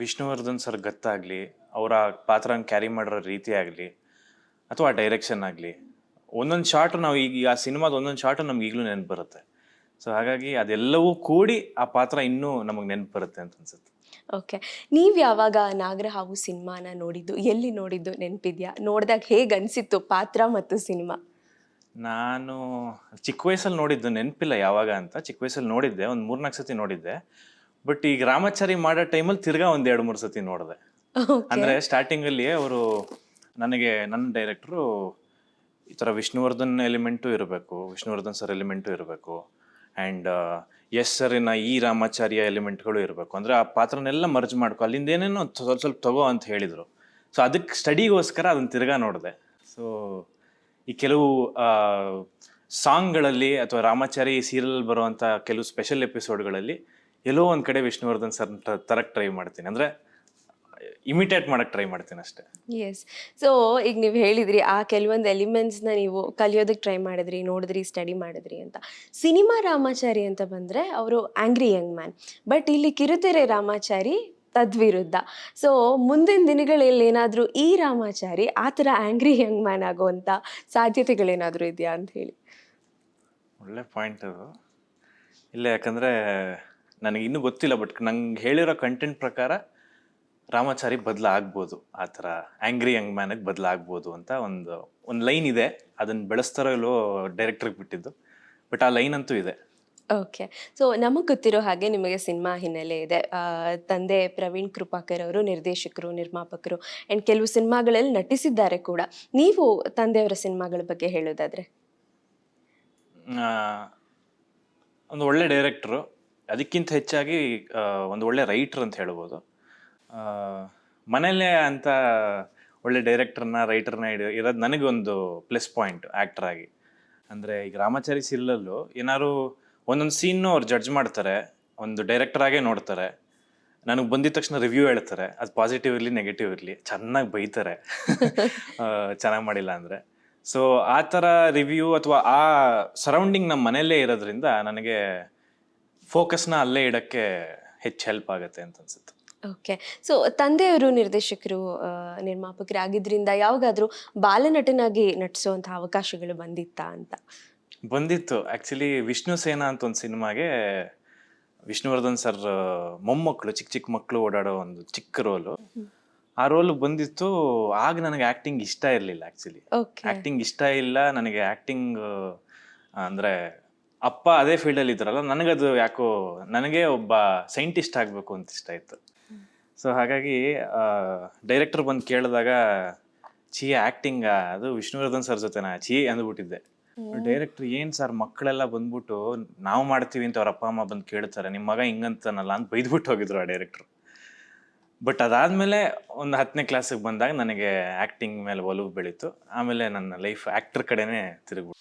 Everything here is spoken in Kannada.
ವಿಷ್ಣುವರ್ಧನ್ ಸರ್ ಗತ್ತಾಗಲಿ ಅವರ ಪಾತ್ರನ ಕ್ಯಾರಿ ಮಾಡಿರೋ ರೀತಿ ಆಗಲಿ ಅಥವಾ ಡೈರೆಕ್ಷನ್ ಆಗಲಿ ಒಂದೊಂದು ಶಾರ್ಟ್ ನಾವು ಈಗ ಆ ಸಿನಿಮಾದ ಒಂದೊಂದು ಶಾರ್ಟ್ ನಮ್ಗೆ ಈಗಲೂ ನೆನಪು ಬರುತ್ತೆ. ಸೊ ಹಾಗಾಗಿ ಅದೆಲ್ಲವೂ ಕೂಡಿ ಆ ಪಾತ್ರ ಇನ್ನೂ ನಮಗೆ ನೆನಪು ಬರುತ್ತೆ ಅಂತ ಅನ್ಸುತ್ತೆ. ಓಕೆ ನೀವು ಯಾವಾಗ ನಾಗರಹಾವು ಸಿನಿಮಾನ ನೋಡಿದ್ದು? ಎಲ್ಲಿ ನೋಡಿದ್ದು ನೆನಪಿದ್ಯಾ? ನೋಡಿದಾಗ ಹೇಗೆ ಅನಿಸಿತ್ತು ಪಾತ್ರ ಮತ್ತು ಸಿನಿಮಾ? ನಾನು ಚಿಕ್ಕ ವಯಸ್ಸಲ್ಲಿ ನೋಡಿದ್ದು ನೆನಪಿಲ್ಲ ಯಾವಾಗ ಅಂತ. ಚಿಕ್ಕ ವಯಸ್ಸಲ್ಲಿ ನೋಡಿದ್ದೆ ಒಂದು ಮೂರ್ನಾಲ್ಕು ಸತಿ ನೋಡಿದ್ದೆ. ಬಟ್ ಈಗ ರಾಮಾಚಾರಿ ಮಾಡೋ ಟೈಮಲ್ಲಿ ತಿರ್ಗಾ ಒಂದು ಎರಡು ಮೂರು ಸತಿ ನೋಡಿದೆ. ಅಂದ್ರೆ ಸ್ಟಾರ್ಟಿಂಗ್ ಅಲ್ಲಿ ಅವರು ನನಗೆ ನನ್ನ ಡೈರೆಕ್ಟ್ರು ಈ ತರ ವಿಷ್ಣುವರ್ಧನ್ ಎಲಿಮೆಂಟು ಇರಬೇಕು ವಿಷ್ಣುವರ್ಧನ್ ಸರ್ ಎಲಿಮೆಂಟು ಇರಬೇಕು ಆ್ಯಂಡ್ ಎಸ್ ಸರಿನ ಈ ರಾಮಾಚಾರ್ಯ ಎಲಿಮೆಂಟ್ಗಳು ಇರಬೇಕು. ಅಂದರೆ ಆ ಪಾತ್ರನೆಲ್ಲ ಮರ್ಜ್ ಮಾಡ್ಕೊ ಅಲ್ಲಿಂದ ಏನೇನೋ ಸ್ವಲ್ಪ ಸ್ವಲ್ಪ ತಗೋ ಅಂತ ಹೇಳಿದರು. ಸೊ ಅದಕ್ಕೆ ಸ್ಟಡಿಗೋಸ್ಕರ ಅದನ್ನು ತಿರ್ಗಾ ನೋಡಿದೆ. ಸೊ ಈ ಕೆಲವು ಸಾಂಗ್ಗಳಲ್ಲಿ ಅಥವಾ ರಾಮಾಚಾರಿ ಸೀರಿಯಲ್ ಬರುವಂಥ ಕೆಲವು ಸ್ಪೆಷಲ್ ಎಪಿಸೋಡ್ಗಳಲ್ಲಿ ಎಲ್ಲೋ ಒಂದು ಕಡೆ ವಿಷ್ಣುವರ್ಧನ್ ಸರ್ ತರಕ್ಕೆ ಟ್ರೈ ಮಾಡ್ತೀನಿ. ಅಂದರೆ ಇಮಿಟೇಟ್ ಮಾಡಕ್ಕೆ ಟ್ರೈ ಮಾಡ್ತೀನಿ ಅಷ್ಟೇ. ಎಸ್ ಸೊ ಈಗ ನೀವು ಹೇಳಿದ್ರಿ ಆ ಕೆಲವೊಂದು ಎಲಿಮೆಂಟ್ಸ್ನ ನೀವು ಕಲಿಯೋದಕ್ಕೆ ಟ್ರೈ ಮಾಡಿದ್ರಿ ನೋಡಿದ್ರಿ ಸ್ಟಡಿ ಮಾಡಿದ್ರಿ ಅಂತ. ಸಿನಿಮಾ ರಾಮಾಚಾರಿ ಅಂತ ಬಂದರೆ ಅವರು ಆಂಗ್ರಿ ಯಂಗ್ ಮ್ಯಾನ್ ಬಟ್ ಇಲ್ಲಿ ಕಿರುತೆರೆ ರಾಮಾಚಾರಿ ತದ್ವಿರುದ್ಧ. ಸೊ ಮುಂದಿನ ದಿನಗಳಲ್ಲಿ ಏನಾದರೂ ಈ ರಾಮಾಚಾರಿ ಆ ಥರ ಆಂಗ್ರಿ ಯಂಗ್ ಮ್ಯಾನ್ ಆಗುವಂಥ ಸಾಧ್ಯತೆಗಳೇನಾದರೂ ಇದೆಯಾ ಅಂತ ಹೇಳಿ. ಒಳ್ಳೆ ಪಾಯಿಂಟ್ ಅದು. ಇಲ್ಲ ಯಾಕಂದರೆ ನನಗೆ ಇನ್ನೂ ಗೊತ್ತಿಲ್ಲ ಬಟ್ ನಂಗೆ ಹೇಳಿರೋ ಕಂಟೆಂಟ್ ಪ್ರಕಾರ ರಾಮಾಚಾರಿ ಬದಲಾಗ್ಬೋದು ಆ ಥರ ಆ್ಯಂಗ್ರಿ ಯಂಗ್ ಮ್ಯಾನಿಗೆ ಬದಲಾಗ್ಬೋದು ಅಂತ ಒಂದು ಒಂದು ಲೈನ್ ಇದೆ. ಅದನ್ನು ಬೆಳೆಸ್ತಾರೋ ಇಲ್ಲೋ ಡೈರೆಕ್ಟ್ರಿಗೆ ಬಿಟ್ಟಿದ್ದು. ಬಟ್ ಆ ಲೈನ್ ಅಂತೂ ಇದೆ. ಓಕೆ ಸೊ ನಮಗೆ ಗೊತ್ತಿರೋ ಹಾಗೆ ನಿಮಗೆ ಸಿನಿಮಾ ಹಿನ್ನೆಲೆ ಇದೆ. ತಂದೆ ಪ್ರವೀಣ್ ಕೃಪಾಕರ್ ಅವರು ನಿರ್ದೇಶಕರು ನಿರ್ಮಾಪಕರು ಆ್ಯಂಡ್ ಕೆಲವು ಸಿನಿಮಾಗಳಲ್ಲಿ ನಟಿಸಿದ್ದಾರೆ ಕೂಡ. ನೀವು ತಂದೆಯವರ ಸಿನಿಮಾಗಳ ಬಗ್ಗೆ ಹೇಳೋದಾದರೆ? ಒಂದು ಒಳ್ಳೆ ಡೈರೆಕ್ಟ್ರು ಅದಕ್ಕಿಂತ ಹೆಚ್ಚಾಗಿ ಒಂದು ಒಳ್ಳೆ ರೈಟ್ರ್ ಅಂತ ಹೇಳ್ಬೋದು. ಮನೆಯಲ್ಲೇ ಅಂತ ಒಳ್ಳೆ ಡೈರೆಕ್ಟರ್ನ, ರೈಟರ್ನ ಇಡ, ಇರೋದು ನನಗೊಂದು ಪ್ಲಸ್ ಪಾಯಿಂಟ್ ಆ್ಯಕ್ಟ್ರಾಗಿ ಅಂದರೆ ಈಗ ರಾಮಾಚಾರಿ ಸಿಲ್ಲಲ್ಲೂ ಏನಾದ್ರು ಒಂದೊಂದು ಸೀನ್ನು ಅವ್ರು ಜಡ್ಜ್ ಮಾಡ್ತಾರೆ, ಒಂದು ಡೈರೆಕ್ಟರ್ ಆಗೇ ನೋಡ್ತಾರೆ. ನನಗೆ ಬಂದಿದ ತಕ್ಷಣ ರಿವ್ಯೂ ಹೇಳ್ತಾರೆ, ಅದು ಪಾಸಿಟಿವ್ ಇರಲಿ, ನೆಗೆಟಿವ್ ಇರಲಿ, ಚೆನ್ನಾಗಿ ಬೈತಾರೆ. ಚೆನ್ನಾಗಿ ಮಾಡಿಲ್ಲ ಅಂದರೆ. ಸೊ, ಆ ಥರ ರಿವ್ಯೂ ಅಥವಾ ಆ ಸರೌಂಡಿಂಗ್ ನಮ್ಮ ಮನೆಯಲ್ಲೇ ಇರೋದ್ರಿಂದ ನನಗೆ ಫೋಕಸ್ನ ಅಲ್ಲೇ ಇಡೋಕ್ಕೆ ಹೆಚ್ಚು ಹೆಲ್ಪ್ ಆಗುತ್ತೆ ಅಂತ ಅನ್ಸುತ್ತೆ. ಓಕೆ ಸೊ ತಂದೆಯವರು ನಿರ್ದೇಶಕರು ನಿರ್ಮಾಪಕರಾಗಿದ್ದರಿಂದ ನಿರ್ಮಾಪಕರು ಆಗಿದ್ರಿಂದ ಯಾವಾಗಾದರೂ ಬಾಲನಟನಾಗಿ ನಟಿಸುವಂಥ ಅವಕಾಶಗಳು ಬಂದಿತ್ತಾ ಅಂತ? ಬಂದಿತ್ತು. ಆ್ಯಕ್ಚುಲಿ ವಿಷ್ಣು ಸೇನಾ ಅಂತ ಒಂದು ಸಿನಿಮಾಗೆ ವಿಷ್ಣುವರ್ಧನ್ ಸರ್ ಮೊಮ್ಮಕ್ಕಳು ಚಿಕ್ಕ ಚಿಕ್ಕ ಮಕ್ಕಳು ಓಡಾಡೋ ಒಂದು ಚಿಕ್ಕ ರೋಲು. ಆ ರೋಲ್ ಬಂದಿತ್ತು. ಆಗ ನನಗೆ ಆ್ಯಕ್ಟಿಂಗ್ ಇಷ್ಟ ಇರಲಿಲ್ಲ ಆ್ಯಕ್ಚುಲಿ ಆ್ಯಕ್ಟಿಂಗ್ ಇಷ್ಟ ಇಲ್ಲ. ನನಗೆ ಆ್ಯಕ್ಟಿಂಗ್ ಅಂದರೆ ಅಪ್ಪ ಅದೇ ಫೀಲ್ಡಲ್ಲಿ ಇದ್ರಲ್ಲ ನನಗದು ಯಾಕೋ ನನಗೆ ಒಬ್ಬ ಸೈಂಟಿಸ್ಟ್ ಆಗಬೇಕು ಅಂತ ಇಷ್ಟ ಇತ್ತು ಸೊ ಹಾಗಾಗಿ ಡೈರೆಕ್ಟರ್ ಬಂದು ಕೇಳಿದಾಗ ಛೀ ಆ್ಯಕ್ಟಿಂಗ ಅದು ವಿಷ್ಣುವರ್ಧನ್ ಸರ್ ಜೊತೆನಾ ಛೀ ಅಂದ್ಬಿಟ್ಟಿದ್ದೆ. ಡೈರೆಕ್ಟರ್ ಏನು ಸರ್ ಮಕ್ಕಳೆಲ್ಲ ಬಂದ್ಬಿಟ್ಟು ನಾವು ಮಾಡ್ತೀವಿ ಅಂತ ಅವ್ರ ಅಪ್ಪ ಅಮ್ಮ ಬಂದು ಕೇಳ್ತಾರೆ ನಿಮ್ಮ ಮಗ ಹಿಂಗಂತನಲ್ಲ ಅಂತ ಬೈದ್ಬಿಟ್ಟು ಹೋಗಿದ್ರು ಆ ಡೈರೆಕ್ಟ್ರು ಬಟ್ ಅದಾದಮೇಲೆ ಒಂದು ಹತ್ತನೇ ಕ್ಲಾಸಿಗೆ ಬಂದಾಗ ನನಗೆ ಆ್ಯಕ್ಟಿಂಗ್ ಮೇಲೆ ಒಲವು ಬೆಳೀತು. ಆಮೇಲೆ ನನ್ನ ಲೈಫ್ ಆ್ಯಕ್ಟರ್ ಕಡೆನೇ ತಿರುಗ್ಬಿಟ್ಟು